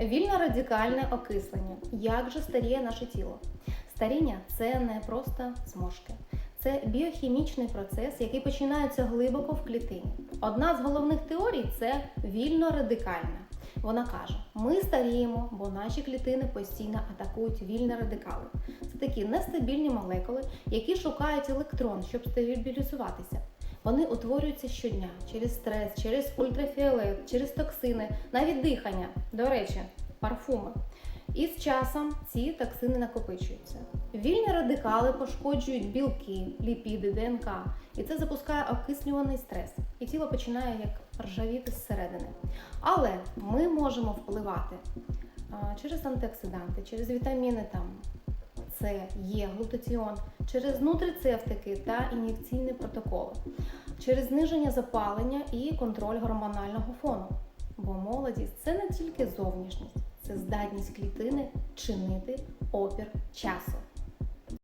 Вільно-радикальне окислення. Як же старіє наше тіло? Старіння це не просто зморшки. Це біохімічний процес, який починається глибоко в клітині. Одна з головних теорій це вільно-радикальна. Вона каже: ми старіємо, бо наші клітини постійно атакують вільні радикали. Це такі нестабільні молекули, які шукають електрон, щоб стабілізуватися. Вони утворюються щодня через стрес, через ультрафіолет, через токсини, навіть дихання. До речі, парфуми. І з часом ці токсини накопичуються. Вільні радикали пошкоджують білки, ліпіди, ДНК, і це запускає окислюваний стрес. І тіло починає як ржавіти зсередини. Але ми можемо впливати через антиоксиданти, через вітаміни там С, Є, глутаціон, через нутрицептики та ін'єкційні протоколи, через зниження запалення і контроль гормонального фону. Бо молодість це не тільки зовнішність, це здатність клітини чинити опір часу.